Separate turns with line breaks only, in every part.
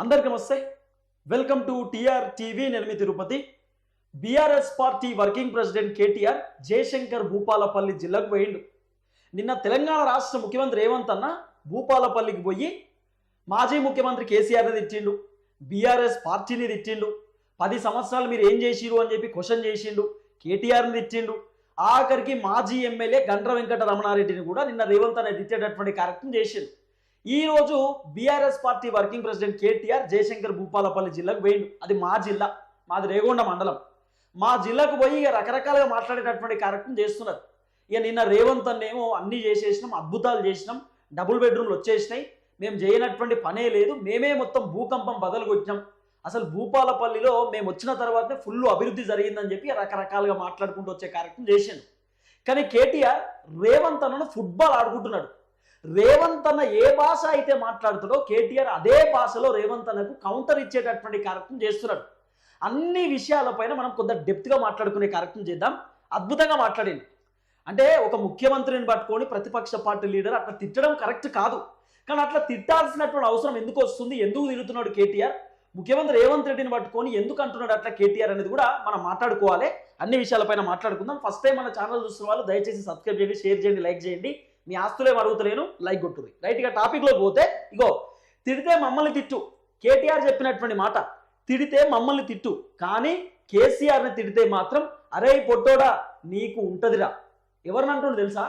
అందరికీ నమస్తే. Welcome to TR TV Nirmi Tirupati. BRS party working president KTR Jayashankar Bhupalpally జిల్లాకు పోయిండు. నిన్న తెలంగాణ రాష్ట్ర ముఖ్యమంత్రి రేవంత్ అన్న భూపాలపల్లికి పోయి మాజీ ముఖ్యమంత్రి కేసీఆర్ని తిట్టిండు బీఆర్ఎస్ పార్టీని తిట్టిండు. పది సంవత్సరాలు మీరు ఏం చేసిరు అని చెప్పి క్వశ్చన్ చేసిండు కేటీఆర్ని తిట్టిండు. ఆఖరికి మాజీ ఎమ్మెల్యే గండ్ర వెంకట రమణారెడ్డిని కూడా నిన్న రేవంత్ అనే తిట్టేటటువంటి కార్యక్రమం చేసిండు. ఈరోజు BRS party working president KTR Jayashankar Bhupalpally జిల్లాకు పోయిండు. అది మా జిల్లా మాది రేగొండ మండలం. మా జిల్లాకు పోయి ఇక రకరకాలుగా మాట్లాడేటటువంటి కార్యక్రమం చేస్తున్నారు. ఇక నిన్న రేవంత్ అన్నేమో అన్ని చేసేసినాం అద్భుతాలు చేసినాం డబుల్ బెడ్రూమ్లు వచ్చేసినాయి. మేము చేయనటువంటి పనే లేదు మేమే మొత్తం భూకంపం బదలుకొచ్చినాం అసలు భూపాలపల్లిలో మేము వచ్చిన తర్వాతే ఫుల్ అభివృద్ధి జరిగిందని చెప్పి రకరకాలుగా మాట్లాడుకుంటూ వచ్చే కార్యక్రమం చేశాను కానీ కేటీఆర్ రేవంత్ అన్నను ఫుట్బాల్ ఆడుకుంటున్నాడు. రేవంత్ అన్న ఏ భాష అయితే మాట్లాడుతాడో కేటీఆర్ అదే భాషలో రేవంత్ అన్నకు కౌంటర్ ఇచ్చేటటువంటి కార్యక్రమం చేస్తున్నాడు. అన్ని విషయాలపైన మనం కొంత డెప్త్గా మాట్లాడుకునే కార్యక్రమం చేద్దాం. అద్భుతంగా మాట్లాడింది. అంటే ఒక ముఖ్యమంత్రిని పట్టుకొని ప్రతిపక్ష పార్టీ లీడర్ అట్లా తిట్టడం కరెక్ట్ కాదు. కానీ అట్లా తిట్టాల్సినటువంటి అవసరం ఎందుకు వస్తుంది? ఎందుకు తిరుగుతున్నాడు కేటీఆర్? ముఖ్యమంత్రి రేవంత్ రెడ్డిని పట్టుకొని ఎందుకు అంటున్నాడు అట్లా కేటీఆర్ అనేది కూడా మనం మాట్లాడుకోవాలి. అన్ని విషయాలపైన మాట్లాడుకుందాం. ఫస్ట్ టైం మన ఛానల్ చూస్తున్న వాళ్ళు దయచేసి సబ్స్క్రైబ్ చేయండి షేర్ చేయండి లైక్ చేయండి. మీ ఆస్తులేం అడుగుతలేను? లైక్ కొట్టుది రైట్గా టాపిక్లోకి పోతే ఇగో తిడితే మమ్మల్ని తిట్టు. కేటీఆర్ చెప్పినటువంటి మాట తిడితే మమ్మల్ని తిట్టు. కానీ కేసీఆర్ని తిడితే మాత్రం అరే పొట్టోడా నీకు ఉంటదిరా. ఎవరిని అంటుండు తెలుసా?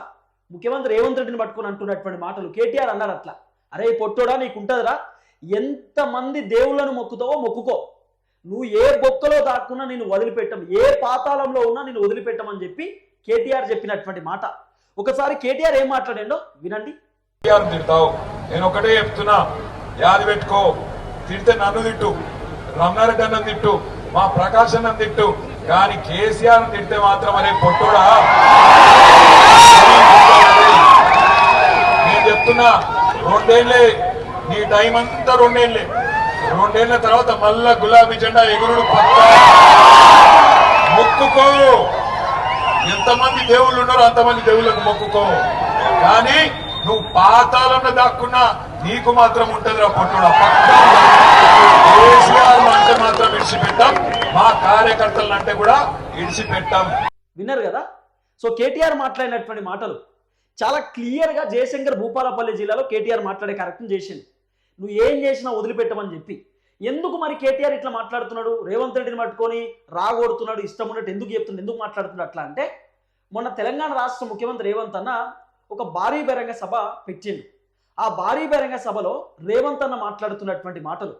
ముఖ్యమంత్రి రేవంత్ రెడ్డిని పట్టుకొని అంటున్నటువంటి మాటలు కేటీఆర్ అన్నారు అట్లా. అరే పొట్టోడా నీకు ఉంటదిరా. ఎంతమంది దేవుళ్ళను మొక్కుతావో మొక్కుకో. నువ్వు ఏ బొక్కలో దాక్కున్నా నేను వదిలిపెట్టం ఏ పాతాళంలో ఉన్నా నేను వదిలిపెట్టమని చెప్పి కేటీఆర్ చెప్పినటువంటి మాట. ఒకసారి కేటీఆర్ ఏం మాట్లాడాడో వినండి.
కేసీఆర్ తిడతావు. నేను ఒకటే చెప్తున్నా. యాది పెట్టుకో. తిడితే నన్ను తిట్టు. రమణారెడ్డి అన్నం తిట్టు. మా ప్రకాశ్ అన్నం తిట్టు. కానీ కేసీఆర్ తిడితే మాత్రం అనే పొట్టుడా? నేను చెప్తున్నా. రెండేళ్ళే. నీ టైం అంతా రెండేళ్ళే. రెండేళ్ళ తర్వాత మళ్ళా గులాబీ జెండా ఎగురుడు పక్క మొక్కుకో. ఎంతమంది దేవుళ్ళు ఉన్నారో అంతమంది దేవుళ్ళకు మొక్కుకో. కానీ నువ్వు పాతాలను దాక్కున్నా నీకు మాత్రం ఉంటుంది రా పొట్టుడా. కేసీఆర్ అంటే మాత్రం విడిచిపెట్టాం. మా కార్యకర్తలను అంటే కూడా విడిచిపెట్టాం.
విన్నారు కదా? సో కేటీఆర్ మాట్లాడినటువంటి మాటలు చాలా క్లియర్గా జయశంకర్ భూపాలపల్లి జిల్లాలో కేటీఆర్ మాట్లాడే కార్యక్రమం చేసింది నువ్వు ఏం చేసినా వదిలిపెట్టమని చెప్పి. ఎందుకు మరి కేటీఆర్ ఇట్లా మాట్లాడుతున్నాడు? రేవంత్ రెడ్డిని పట్టుకొని రాగొడుతున్నాడు ఇష్టం ఉన్నట్టు ఎందుకు చెప్తున్నాడు ఎందుకు మాట్లాడుతున్నాడు అట్లా అంటే మొన్న తెలంగాణ రాష్ట్ర ముఖ్యమంత్రి రేవంత్ అన్న ఒక భారీ బహిరంగ సభ పెట్టిండు. ఆ భారీ బహిరంగ సభలో రేవంత్ అన్న మాట్లాడుతున్నటువంటి మాటలు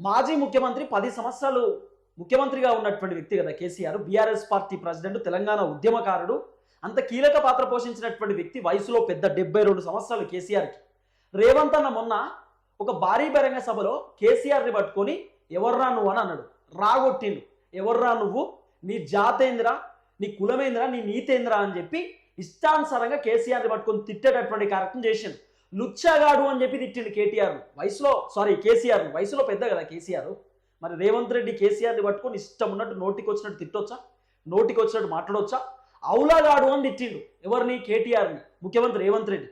మాజీ ముఖ్యమంత్రి పది సంవత్సరాలు ముఖ్యమంత్రిగా ఉన్నటువంటి వ్యక్తి కదా KCR BRS party president Telangana ఉద్యమకారుడు అంత కీలక పాత్ర పోషించినటువంటి వ్యక్తి వయసులో పెద్ద డెబ్బై రెండు సంవత్సరాలు కేసీఆర్కి. రేవంత్ అన్న మొన్న ఒక భారీ బహిరంగ సభలో కేసీఆర్ని పట్టుకొని ఎవర్రా నువ్వు అని అన్నాడు. రాగొట్టిండు. ఎవర్రా నువ్వు? నీ జాతేంద్ర నీ కులమేంద్ర నీ నీతేంద్ర అని చెప్పి ఇష్టానుసారంగా కేసీఆర్ని పట్టుకొని తిట్టేటటువంటి కార్యక్రమం చేసిండు. లుచ్చాగాడు అని చెప్పి తిట్టిండు కేటీఆర్. వయసులో సారీ కేసీఆర్. వయసులో పెద్ద కదా కేసీఆర్. మరి రేవంత్ రెడ్డి కేసీఆర్ని పట్టుకొని ఇష్టం ఉన్నట్టు నోటికి వచ్చినట్టు తిట్టొచ్చా? నోటికి వచ్చినట్టు మాట్లాడొచ్చా? అవులాగాడు అని తిట్టిండు ఎవరిని? కేటీఆర్ని. ముఖ్యమంత్రి రేవంత్ రెడ్డి.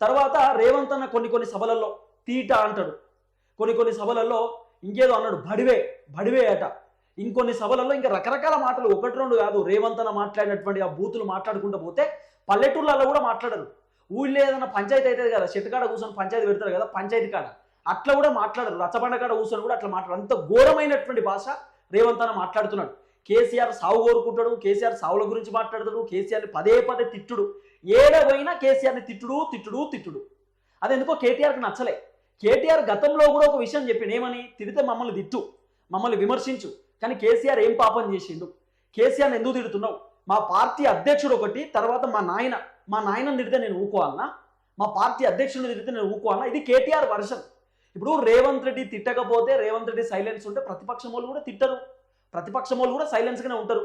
తర్వాత రేవంత్ అన్న కొన్ని కొన్ని సభలలో తీట అంటాడు. కొన్ని కొన్ని సభలలో ఇంకేదో అన్నాడు బడివే బడివే అట. ఇంకొన్ని సభలలో ఇంకా రకరకాల మాటలు ఒకటి రెండు కాదు రేవంతన మాట్లాడినటువంటి ఆ బూతులు మాట్లాడుకుంటూ పోతే పల్లెటూర్లలో కూడా మాట్లాడరు. ఊళ్ళో ఏదైనా పంచాయతీ అవుతుంది కదా చెట్టుకాడ కూర్చొని పంచాయతీ పెడతారు కదా పంచాయతీ కాడ. అట్లా కూడా మాట్లాడరు. రచ్చబండ కాడ కూర్చొని కూడా అట్లా మాట్లాడరు. అంత ఘోరమైనటువంటి భాష రేవంతన మాట్లాడుతున్నాడు. కేసీఆర్ సావు కోరుకుంటాడు కేసీఆర్ సావుల గురించి మాట్లాడతాడు కేసీఆర్ని పదే పదే తిట్టుడు. ఏడవైనా పోయినా కేసీఆర్ని తిట్టుడు తిట్టుడు తిట్టుడు. అది ఎందుకో కేటీఆర్కి నచ్చలే. కేటీఆర్ గతంలో కూడా ఒక విషయం చెప్పిండు ఏమని? తిడితే మమ్మల్ని తిట్టు మమ్మల్ని విమర్శించు. కానీ కేసీఆర్ ఏం పాపం చేసిండు? కేసీఆర్ని ఎందుకు తిడుతున్నావు? మా పార్టీ అధ్యక్షుడు ఒకటి తర్వాత మా నాయన మా నాయనని తిడితే నేను ఊకోవాలనా? మా పార్టీ అధ్యక్షుడిని తిడితే నేను ఊకోవాలనా? ఇది కేటీఆర్ వర్షన్. ఇప్పుడు రేవంత్ రెడ్డి తిట్టకపోతే రేవంత్ రెడ్డి సైలెన్స్ ఉంటే ప్రతిపక్షం వాళ్ళు కూడా తిట్టరు. ప్రతిపక్షం వాళ్ళు కూడా సైలెన్స్గానే ఉంటారు.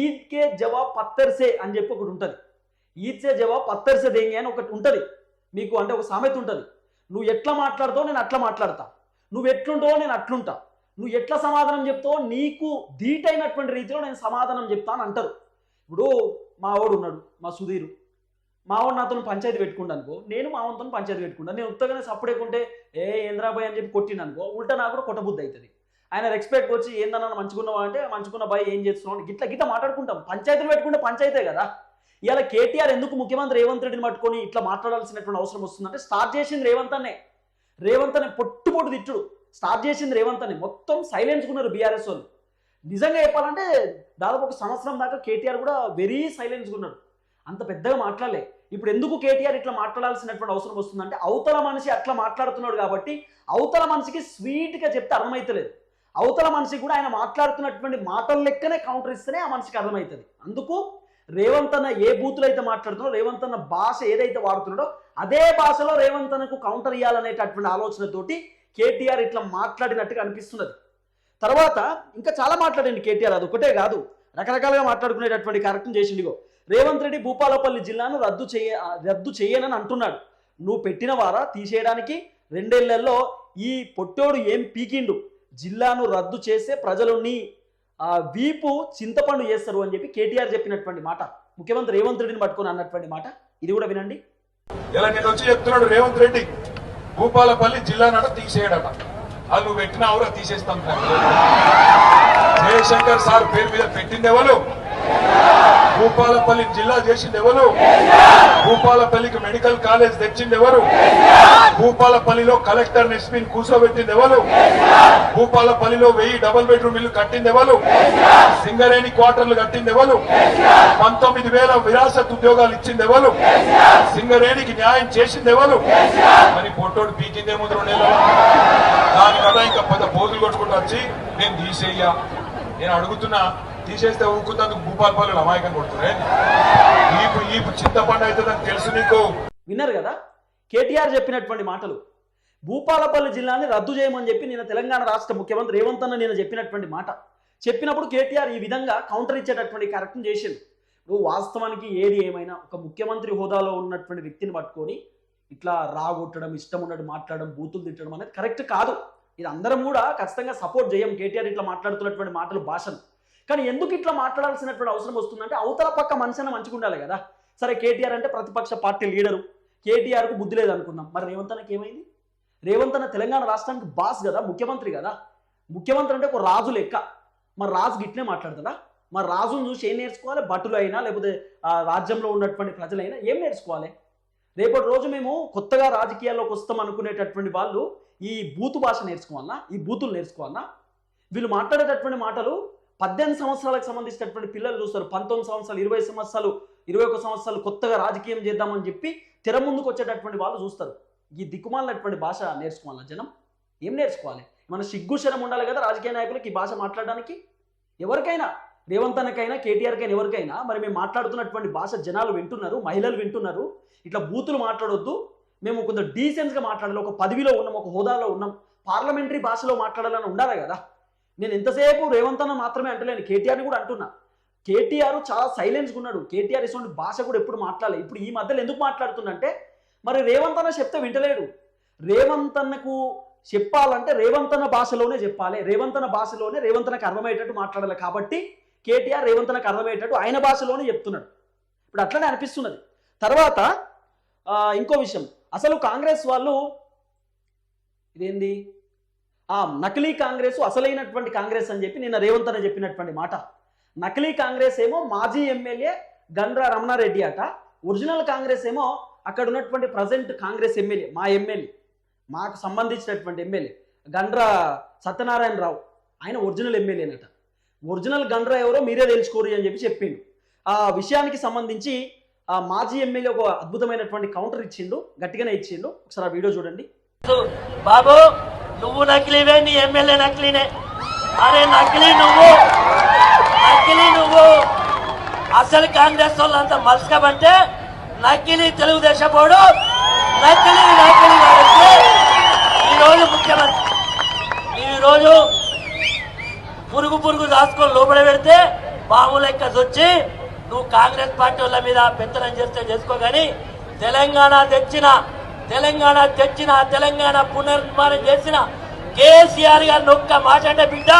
ఈద్కే జవాబ్ పత్తర్సే అని చెప్పి ఒకటి ఉంటుంది. ఈద్సే జవాబ్ పత్తర్సే దేంగే అని ఒకటి ఉంటుంది. మీకు అంటే ఒక సామెత ఉంటుంది. నువ్వు ఎట్లా మాట్లాడతావు నేను అట్లా మాట్లాడతా. నువ్వు ఎట్లుంటావో నేను అట్లుంటా. నువ్వు ఎట్లా సమాధానం చెప్తావో నీకు ధీటైనటువంటి రీతిలో నేను సమాధానం చెప్తాను అంటారు. ఇప్పుడు మా వాడు ఉన్నాడు మా సుధీరు. మావాడు నాతో పంచాయతీ పెట్టుకుంటా అనుకో నేను మావంతో పంచాయతీ పెట్టుకుంటాను నేను ఉత్తగానే సప్పుడేకుంటే ఏ ఏంద్రాబాయ్ అని చెప్పి కొట్టిన అనుకో ఉల్టా నాకు కూడా కొట్టబుద్ధి అవుతుంది ఆయన రెస్పెక్ట్ వచ్చి ఏందన్నా మంచుకున్నావా అంటే మంచుకున్న బాయ్ ఏం చేస్తున్నావు? గిట్లా గిట్ల గిట్ల మాట్లాడుకుంటాం. పంచాయతీలు పెట్టుకుంటే పంచాయతే కదా. ఇలా కేటీఆర్ ఎందుకు ముఖ్యమంత్రి రేవంత్ రెడ్డిని పట్టుకొని ఇట్లా మాట్లాడాల్సినటువంటి అవసరం వస్తుందంటే స్టార్ట్ చేసింది రేవంత్ అనే రేవంత్ అనే పొట్టు పొట్టు తిట్టుడు. స్టార్ట్ చేసింది రేవంత్ అనే మొత్తం సైలెన్స్కున్నారు బీఆర్ఎస్ వాళ్ళు. నిజంగా చెప్పాలంటే దాదాపు ఒక సంవత్సరం దాకా కేటీఆర్ కూడా వెరీ సైలెన్స్గా ఉన్నాడు అంత పెద్దగా మాట్లాడలే. ఇప్పుడు ఎందుకు కేటీఆర్ ఇట్లా మాట్లాడాల్సినటువంటి అవసరం వస్తుందంటే అవతల మనిషి అట్లా మాట్లాడుతున్నాడు కాబట్టి అవతల మనిషికి స్వీట్గా చెప్తే అర్థమవుతలేదు అవతల మనిషికి కూడా ఆయన మాట్లాడుతున్నటువంటి మాటల లెక్కనే కౌంటర్ ఇస్తేనే ఆ మనిషికి అర్థమవుతుంది అందుకు రేవంత్ అన్న ఏ బూతులు అయితే మాట్లాడుతున్నాడో రేవంత్ అన్న భాష ఏదైతే వాడుతున్నాడో అదే భాషలో రేవంత్ అన్నకు కౌంటర్ ఇవ్వాలనేటటువంటి ఆలోచనతోటి కేటీఆర్ ఇట్లా మాట్లాడినట్టుగా అనిపిస్తున్నది. తర్వాత ఇంకా చాలా మాట్లాడండి కేటీఆర్ అది ఒకటే కాదు. రకరకాలుగా మాట్లాడుకునేటటువంటి కార్యక్రమం చేసిండిగో రేవంత్ రెడ్డి భూపాలపల్లి జిల్లాను రద్దు చేయ రద్దు చేయనని అంటున్నాడు. నువ్వు పెట్టిన వారా తీసేయడానికి రెండేళ్ళలో ఈ పొట్టోడు ఏం పీకిండు? జిల్లాను రద్దు చేసే ప్రజలు నీ వీపు చింతపండు చేస్తారు అని చెప్పి కేటీఆర్ చెప్పినటువంటి మాట. ముఖ్యమంత్రి రేవంత్ రెడ్డిని పట్టుకుని అన్నటువంటి మాట. ఇది కూడా వినండి.
ఇలా నేను వచ్చి చెప్తున్నాడు రేవంత్ రెడ్డి. భూపాలపల్లి జిల్లా నట తీసేయడట. అది నువ్వు పెట్టిన అవరా తీసేస్తాం. జయశంకర్ సార్ పేరు మీద పెట్టిందేవాళ్ళు భూపాలపల్లి జిల్లా చేసింది ఎవరు? భూపాలపల్లికి మెడికల్ కాలేజ్ తెచ్చింది ఎవరు? భూపాలపల్లిలో కలెక్టర్ ఎస్పీని కూర్చోబెట్టింది ఎవరు? భూపాలపల్లిలో వెయ్యి డబుల్ బెడ్రూమ్ ఇల్లు కట్టింది ఎవరు? సింగరేణి క్వార్టర్లు కట్టింది ఎవరు? పంతొమ్మిది వేల విరాసత్ ఉద్యోగాలు ఇచ్చింది ఎవరు? సింగరేణికి న్యాయం చేసింది ఎవరు? మరి పొట్టోడు పీకిందేమో రెండు నెలలు. దానికన్నా ఇంకా పెద్ద బోధులు కొట్టుకుంటూ వచ్చి నేను తీసేయ్యా. నేను అడుగుతున్నా తీసేస్తే ఊరుకున్నందుకు భూపాలపల్లి అమాయకం కొడుతున్నాయి ఈపు చింతపండు అవుతుందని తెలుసు నీకు.
విన్నారు కదా? కేటీఆర్ చెప్పినటువంటి మాటలు. భూపాలపల్లి జిల్లాని రద్దు చేయమని చెప్పి నేను తెలంగాణ రాష్ట్ర ముఖ్యమంత్రి రేవంత్ అన్న నేను చెప్పినటువంటి మాట. చెప్పినప్పుడు కేటీఆర్ ఈ విధంగా కౌంటర్ ఇచ్చేటటువంటి కార్యక్రమం చేసిండు. నువ్వు వాస్తవానికి ఏది ఏమైనా ఒక ముఖ్యమంత్రి హోదాలో ఉన్నటువంటి వ్యక్తిని పట్టుకొని ఇట్లా రాగొట్టడం ఇష్టం ఉన్నట్టు మాట్లాడడం బూతులు తిట్టడం అనేది కరెక్ట్ కాదు. ఇది అందరం కూడా ఖచ్చితంగా సపోర్ట్ చేయం. కేటీఆర్ ఇట్లా మాట్లాడుతున్నటువంటి మాటలు భాషను. కానీ ఎందుకు ఇట్లా మాట్లాడాల్సినటువంటి అవసరం వస్తుందంటే అవతల పక్క మనిషిని మంచిగా ఉండాలి కదా. సరే కేటీఆర్ అంటే ప్రతిపక్ష పార్టీ లీడరు. కేటీఆర్కు బుద్ధి లేదనుకుందాం మరి రేవంత్ అన్నకి ఏమైంది? రేవంత్ అన్న తెలంగాణ రాష్ట్రానికి బాస్ కదా ముఖ్యమంత్రి కదా. ముఖ్యమంత్రి అంటే ఒక రాజు లెక్క. మరి రాజు గిట్లే మాట్లాడతాడా? మరి రాజును చూసి ఏం నేర్చుకోవాలి? భటులు అయినా లేకపోతే రాజ్యంలో ఉన్నటువంటి ప్రజలైనా ఏం నేర్చుకోవాలి? రేపటి రోజు మేము కొత్తగా రాజకీయాల్లోకి వస్తాం అనుకునేటటువంటి వాళ్ళు ఈ బూతు భాష నేర్చుకోవాలన్నా ఈ బూతులు నేర్చుకోవాలన్నా వీళ్ళు మాట్లాడేటటువంటి మాటలు పద్దెనిమిది సంవత్సరాలకు సంబంధించినటువంటి పిల్లలు చూస్తారు. పంతొమ్మిది సంవత్సరాలు ఇరవై సంవత్సరాలు ఇరవై ఒక సంవత్సరాలు కొత్తగా రాజకీయం చేద్దామని చెప్పి తెర ముందుకు వచ్చేటటువంటి వాళ్ళు చూస్తారు. ఈ దిక్కుమాలినటువంటి భాష నేర్చుకోవాలి జనం? ఏం నేర్చుకోవాలి? మన సిగ్గు శరం ఉండాలి కదా రాజకీయ నాయకులకు ఈ భాష మాట్లాడడానికి? ఎవరికైనా రేవంత్ అన్నకైనా కేటీఆర్కైనా ఎవరికైనా మరి మేము మాట్లాడుతున్నటువంటి భాష జనాలు వింటున్నారు మహిళలు వింటున్నారు. ఇట్లా బూతులు మాట్లాడొద్దు. మేము కొంత డీసెన్స్గా మాట్లాడాలి. ఒక పదవిలో ఉన్నాం ఒక హోదాలో ఉన్నాం. పార్లమెంటరీ భాషలో మాట్లాడాలని ఉండాలి కదా. నేను ఎంతసేపు రేవంత్ అన్న మాత్రమే అంటలేను. కేటీఆర్ని కూడా అంటున్నా. కేటీఆర్ చాలా సైలెన్స్గా ఉన్నాడు. కేటీఆర్ ఇటువంటి భాష కూడా ఎప్పుడు మాట్లాడలేదు ఇప్పుడు ఈ మధ్యలో ఎందుకు మాట్లాడుతుందంటే మరి రేవంత్ అన్న చెప్తే వింటలేడు. రేవంత్ అన్నకు చెప్పాలంటే రేవంత్ అన్న భాషలోనే చెప్పాలి. రేవంత్ అన్న భాషలోనే రేవంత్ అన్నకు అర్థమయ్యేటట్టు మాట్లాడాలి. కాబట్టి కేటీఆర్ రేవంత్ అన్నకు అర్థమయ్యేటట్టు ఆయన భాషలోనే చెప్తున్నాడు. ఇప్పుడు అట్లనే అనిపిస్తున్నది. తర్వాత ఇంకో విషయం. అసలు కాంగ్రెస్ వాళ్ళు ఇదేంది? ఆ నకిలీ కాంగ్రెస్ అసలైనటువంటి కాంగ్రెస్ అని చెప్పి నిన్న రేవంత్ అని చెప్పినటువంటి మాట. నకిలీ కాంగ్రెస్ ఏమో మాజీ ఎమ్మెల్యే గండ్రా రమణారెడ్డి అట. ఒరిజినల్ కాంగ్రెస్ ఏమో అక్కడ ఉన్నటువంటి ప్రజెంట్ కాంగ్రెస్ ఎమ్మెల్యే మా ఎమ్మెల్యే మాకు సంబంధించినటువంటి ఎమ్మెల్యే గండ్ర సత్యనారాయణరావు. ఆయన ఒరిజినల్ ఎమ్మెల్యేనట ఒరిజినల్ గండ్రా ఎవరో మీరే తెలుసుకోరు అని చెప్పి చెప్పిండు. ఆ విషయానికి సంబంధించి ఆ మాజీ ఎమ్మెల్యే ఒక అద్భుతమైనటువంటి కౌంటర్ ఇచ్చిండు గట్టిగానే ఇచ్చిండు. ఒకసారి ఆ వీడియో చూడండి.
బాబు నువ్వు నకిలీవే నీ ఎమ్మెల్యే నకిలీనే. అరే నకిలీ నువ్వు. నకిలీ నువ్వు. అసలు కాంగ్రెస్ వాళ్ళంతా మలసకబంటే నకిలీ తెలుగుదేశం పోడు నకిలీ నకిలీ ఈరోజు ముఖ్యమంత్రి ఈరోజు పురుగు పురుగు దాచుకొని లోపల పెడితే పాము లెక్క వచ్చి నువ్వు కాంగ్రెస్ పార్టీ వాళ్ళ మీద పెత్తనం చేస్తే చేసుకో కానీ తెలంగాణ తెచ్చిన తెలంగాణ తెచ్చిన తెలంగాణ పునర్నిర్మాణం చేసిన కేసీఆర్ గారిని ఒక్క మాట అంటే బిడ్డ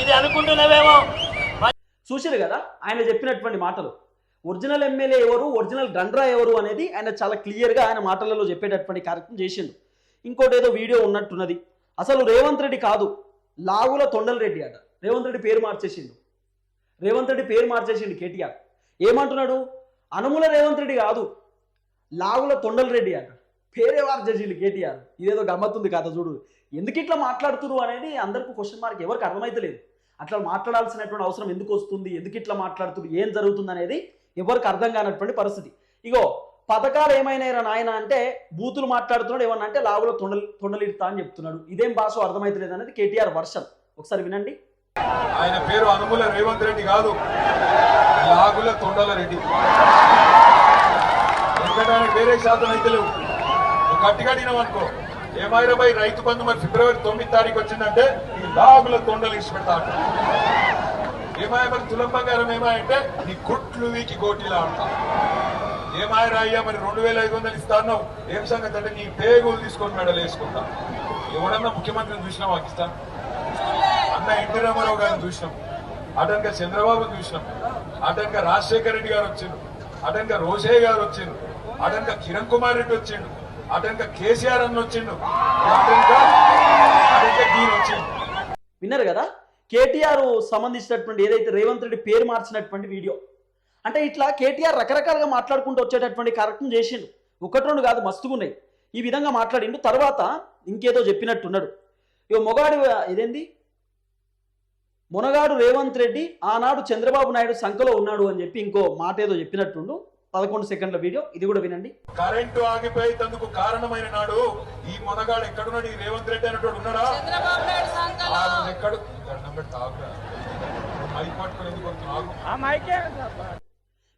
ఇది అనుకుంటున్నావేమో?
చూసారు కదా ఆయన చెప్పినటువంటి మాటలు. ఒరిజినల్ ఎమ్మెల్యే ఎవరు ఒరిజినల్ డండ్రా ఎవరు అనేది ఆయన చాలా క్లియర్గా ఆయన మాటలలో చెప్పేటటువంటి కార్యక్రమం చేసిండు. ఇంకోటి ఏదో వీడియో ఉన్నట్టున్నది. అసలు రేవంత్ రెడ్డి కాదు లావుల తొండల రెడ్డి అట. రేవంత్ రెడ్డి పేరు మార్చేసిండు. రేవంత్ రెడ్డి పేరు మార్చేసిండు కేటీఆర్. ఏమంటున్నాడు? అనుముల రేవంత్ రెడ్డి కాదు లాగుల తొండల రెడ్డి అట. పేరే వారు కేటీఆర్. ఇదేదో గమ్మత్తుంది కథ చూడు. ఎందుకు ఇట్లా మాట్లాడుతురు అనేది అందరికీ క్వశ్చన్ మార్క్ ఎవరికి అర్థమైతలేదు. అట్లా మాట్లాడాల్సినటువంటి అవసరం ఎందుకు వస్తుంది? ఎందుకు ఇట్లా మాట్లాడుతున్నారు ఏం జరుగుతుంది అనేది ఎవరికి అర్థం కానటువంటి పరిస్థితి. ఇగో పథకాలు ఏమైనా నాయన అంటే బూతులు మాట్లాడుతున్నాడు ఏమన్నా అంటే లావులో తొండలు తొండలిడతా అని చెప్తున్నాడు. ఇదేం భాష అర్థమవుతలేదు అనేది కేటీఆర్ వర్షన్. ఒకసారి వినండి.
ఆయన పేరు అనుముల రేవంత్ రెడ్డి కాదు. లాగుల తొండల రెడ్డి. ఎందుకంటే ఆయన వేరే శాతం అయితే లేవు నువ్వు అనుకో. ఏమైనా రైతు బంధు మరి ఫిబ్రవరి తొమ్మిది తారీఖు వచ్చిందంటే ఈ లాగుల తొండలు ఇచ్చి పెడతా అంట. ఏమాయ మరి తులం బంగారం ఏమాయంటే నీ కుట్లు వీకి గోటిలా అంటా. ఏమాయరా అయ్యా మరి రెండు వేల ఐదు వందలు ఇస్తాను ఏం సంగతి అంటే నీ పేగులు తీసుకొని మెడలు వేసుకుంటా ఎవడన్నా ముఖ్యమంత్రిని చూసినా పాకిస్తాన్? అన్న ఎన్టీ రామారావు గారిని చూసినాం. అటంక చంద్రబాబు చూసినాం. అటంక రాజశేఖర రెడ్డి గారు వచ్చిండు అటంక రోషయ్య గారు వచ్చిండు అటంక కిరణ్ కుమార్ రెడ్డి వచ్చిండు. అటంక కేసీఆర్ అన్న వచ్చిండు. అటనక అటనక దీని వచ్చిండు.
విన్నారు కదా? కేటీఆర్ సంబంధించినటువంటి ఏదైతే రేవంత్ రెడ్డి పేరు మార్చినటువంటి వీడియో. అంటే ఇట్లా కేటీఆర్ రకరకాలుగా మాట్లాడుకుంటూ వచ్చేటటువంటి కార్యక్రమం చేసిండు. ఒకటి రెండు కాదు మస్తుగా ఉన్నాయి. ఈ విధంగా మాట్లాడిండు. తర్వాత ఇంకేదో చెప్పినట్టున్నాడు. ఇక మొగాడు ఇదేంది మునగాడు రేవంత్ రెడ్డి ఆనాడు చంద్రబాబు నాయుడు సంఖలో ఉన్నాడు అని చెప్పి ఇంకో మాట ఏదో చెప్పినట్టుండు. పదకొండు సెకండ్ల వీడియో ఇది కూడా వినండి.
కరెంటు ఆగిపోయేందుకు కారణమైన నాడు ఈ మొనగాడు ఎక్కడున్నాడు? ఈ రేవంత్ రెడ్డి అనేటోడు ఉన్నాడా?
చంద్రబాబు నాయుడు
ఆ
సంకలం
రోజు ఎక్కడు?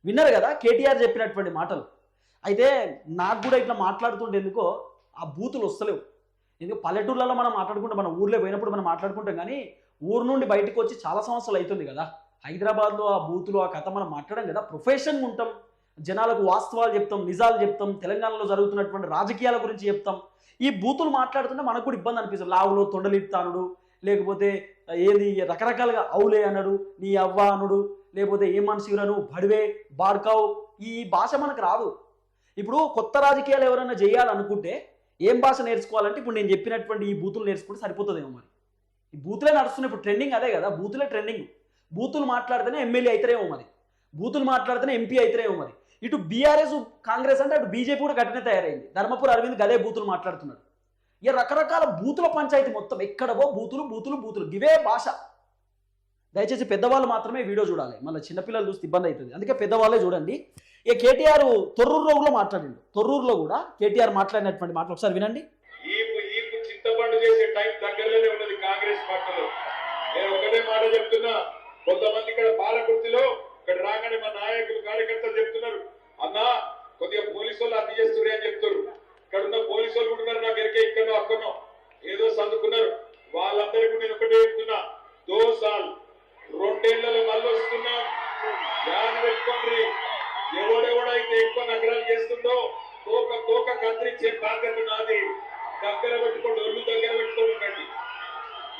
విన్నారు కదా కేటీఆర్ చెప్పినటువంటి మాటలు. అయితే నాకు కూడా ఇట్లా మాట్లాడుతుంటే ఎందుకో ఆ బూతులు వస్తలేవు. ఎందుకు? పల్లెటూర్లలో మనం మాట్లాడుకుంటాం మన ఊర్లో పోయినప్పుడు మనం మాట్లాడుకుంటాం కానీ ఊరు నుండి బయటకు వచ్చి చాలా సంవత్సరాలు అవుతుంది కదా. హైదరాబాద్లో ఆ బూతులు ఆ కథ మనం మాట్లాడడం కదా ప్రొఫెషన్గా ఉంటాం. జనాలకు వాస్తవాలు చెప్తాం నిజాలు చెప్తాం తెలంగాణలో జరుగుతున్నటువంటి రాజకీయాల గురించి చెప్తాం. ఈ బూతులు మాట్లాడుతుంటే మనకు కూడా ఇబ్బంది అనిపిస్తుంది. లావులో తొండలిప్తానుడు లేకపోతే ఏది రకరకాలుగా అవులే అనడు నీ అవ్వ అనుడు లేకపోతే ఏ మనిషిరను బడివే బార్కావ్ ఈ భాష మనకు రాదు. ఇప్పుడు కొత్త రాజకీయాలు ఎవరైనా చేయాలనుకుంటే ఏం భాష నేర్చుకోవాలంటే ఇప్పుడు నేను చెప్పినటువంటి ఈ బూతులు నేర్చుకుంటే సరిపోతుందేమో మరి. బూతులే నడుస్తున్నాయి. ఇప్పుడు ట్రెండింగ్ అదే కదా బూతులే ట్రెండింగ్ బూతులు మాట్లాడితేనే ఎమ్మెల్యే అవుతారేమో మరి. బూతులు మాట్లాడితేనే ఎంపీ అయితే మరి. ఇటు బీఆర్ఎస్ కాంగ్రెస్ అంటే అటు బీజేపీ కూడా గట్టినే తయారైంది. ధర్మపురి అరవింద్ గదే బూతులు మాట్లాడుతున్నాడు. ఇక రకరకాల బూతుల పంచాయతీ మొత్తం ఎక్కడవో బూతులు బూతులు బూతులు. ఇవే భాష. దయచేసి పెద్దవాళ్ళు మాత్రమే వీడియో చూడాలి. మళ్ళీ చిన్నపిల్లలు చూస్తే ఇబ్బంది అవుతుంది. అందుకే పెద్దవాళ్ళే చూడండి. ఇక కేటీఆర్ తొర్రూరులో మాట్లాడిండు. తొర్రూరులో కూడా కేటీఆర్ మాట్లాడినటువంటి మాటలు ఒకసారి వినండి.
చింతపండు చేసే టైం దగ్గరలోనే ఉన్నది కాంగ్రెస్ పార్టీలో. నేను ఒకటే మాట చెప్తున్నా కొంతమంది ఇక్కడ పాలకుర్తిలో ఇక్కడ రాగానే మా నాయకులు కార్యకర్తలు చెప్తున్నారు అన్నా కొద్దిగా పోలీసు వాళ్ళు అన్ని చేస్తున్నారు అని చెప్తారు ఇక్కడ ఉన్న పోలీసు వాళ్ళు కూడా ఉన్నారు నాకు ఎరికే ఇక్కడో అక్కడో. ఏదో చదువుకున్నారు. వాళ్ళందరికీ నేను ఒకటే చెప్తున్నా దో సాల్ రెండేళ్ళలో మళ్ళీ వస్తున్నా. ధ్యానం పెట్టుకోండి. ఎవడెవడైతే ఎక్కువ నగరాలు చేస్తుందో తోక తోక కత్తిరించే బాధ్యత నాది. దగ్గర పెట్టుకోండి ఒళ్ళు దగ్గర పెట్టుకోండి ఉండండి.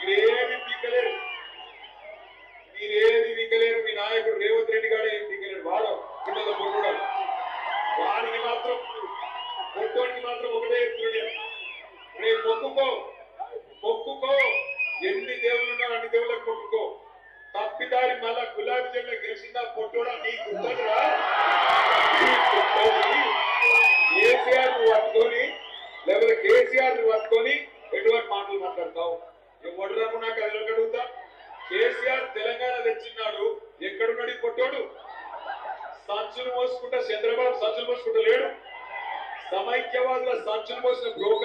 మీరేమి పీకలేరు. మీరేది పీకలేరు. మీ నాయకుడు రేవంత్ రెడ్డి గారు ఏం పీకలేరు. వాడు పిల్లల పొట్టుడాడు వాడికి మాత్రం పొట్టోడికి మాత్రం ఒకటే చెప్తున్నాడు రేపు మొక్కుకో. మొక్కుకో. ఎన్ని దేవుళ్ళు ఉన్నారు అన్ని దేవుళ్ళకి మొక్కుకో. తప్పిదారి మళ్ళా గులాబీ జెండా గెలిచిందా పొట్టు Malik Kemal'la saçılmasın. Yol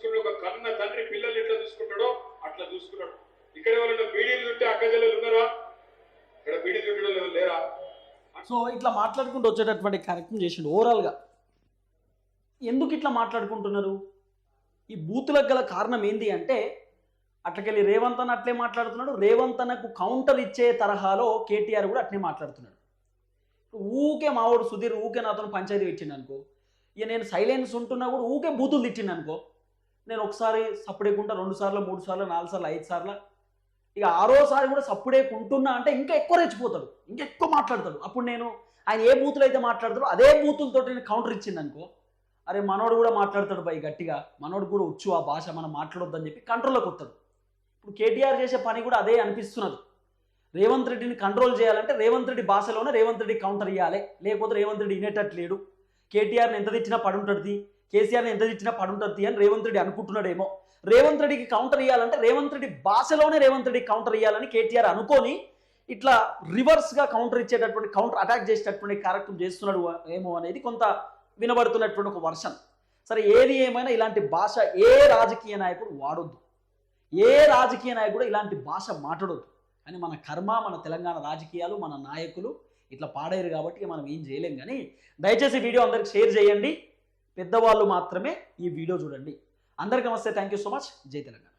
ఎట్లా చూసుకున్నాడు ఒక కన్న తండ్రి పిల్లలు ఎట్లా చూసుకుంటాడో అట్లా చూసుకున్నాడు. ఇక్కడ ఎవరైనా బీడీలు చుట్టే అక్క ఉన్నారా? ఇక్కడ బీడీలు చుట్టడం లేరా?
సో ఇట్లా మాట్లాడుకుంటూ వచ్చేటటువంటి కార్యక్రమం చేసిండు ఓవరాల్గా ఎందుకు ఇట్లా మాట్లాడుకుంటున్నారు? ఈ బూతులకు గల కారణం ఏంది అంటే అట్లకెళ్ళి రేవంత్ అన్న అట్లే మాట్లాడుతున్నాడు రేవంత్ అన్నకు కౌంటర్ ఇచ్చే తరహాలో కేటీఆర్ కూడా అట్లే మాట్లాడుతున్నాడు. ఊకే మావాడు సుధీర్ ఊకే నాతో పంచాయతీ పెట్టిండు అనుకో ఇక నేను సైలెన్స్ ఉంటున్నా కూడా ఊకే బూతులు తిట్టిండు అనుకో నేను ఒకసారి సప్పుడేకుంటా రెండు సార్లు మూడు సార్లు నాలుగు సార్లు ఐదు సార్లు. ఇక ఆరోసారి కూడా సప్పుడేకుంటున్నా అంటే ఇంకా ఎక్కువ రెచ్చిపోతాడు. ఇంకా ఎక్కువ మాట్లాడతాడు. అప్పుడు నేను ఆయన ఏ బూతులు అయితే మాట్లాడతాడో అదే బూతులతో నేను కౌంటర్ ఇచ్చింది అనుకో అరే మనోడు కూడా మాట్లాడతాడు పై గట్టిగా. మనోడు కూడా వచ్చు ఆ భాష మనం మాట్లాడొద్దని చెప్పి కంట్రోల్లోకి వస్తాడు. ఇప్పుడు కేటీఆర్ చేసే పని కూడా అదే అనిపిస్తున్నది. రేవంత్ రెడ్డిని కంట్రోల్ చేయాలంటే రేవంత్ రెడ్డి భాషలోనే రేవంత్ రెడ్డి కౌంటర్ ఇవ్వాలి లేకపోతే రేవంత్ రెడ్డి వినేటట్లేడు కేటీఆర్ని ఎంత తెచ్చినా పడుంటుంది. కేసీఆర్ని ఎంత తెచ్చినా పడుంటుంది అని రేవంత్ రెడ్డి అనుకుంటున్నాడేమో. రేవంత్ రెడ్డికి కౌంటర్ ఇవ్వాలంటే రేవంత్ రెడ్డి భాషలోనే రేవంత్ రెడ్డి కౌంటర్ ఇవ్వాలని కేటీఆర్ అనుకొని ఇట్లా రివర్స్గా కౌంటర్ ఇచ్చేటటువంటి కౌంటర్ అటాక్ చేసేటటువంటి కార్యక్రమం చేస్తున్నాడు ఏమో అనేది కొంత వినబడుతున్నటువంటి ఒక వర్షన్. సరే ఏది ఏమైనా ఇలాంటి భాష ఏ రాజకీయ నాయకుడు వాడొద్దు. ఏ రాజకీయ నాయకుడు ఇలాంటి భాష మాట్లాడొద్దు. కానీ మన కర్మ మన తెలంగాణ రాజకీయాలు మన నాయకులు ఇట్లా పాడేరు కాబట్టి మనం ఏం చేయలేం. కానీ దయచేసి వీడియో అందరికి షేర్ చేయండి. పెద్దవాళ్ళు మాత్రమే ఈ వీడియో చూడండి. అందరికీ నమస్తే. థ్యాంక్ యూ సో మచ్ జై తెలంగాణ.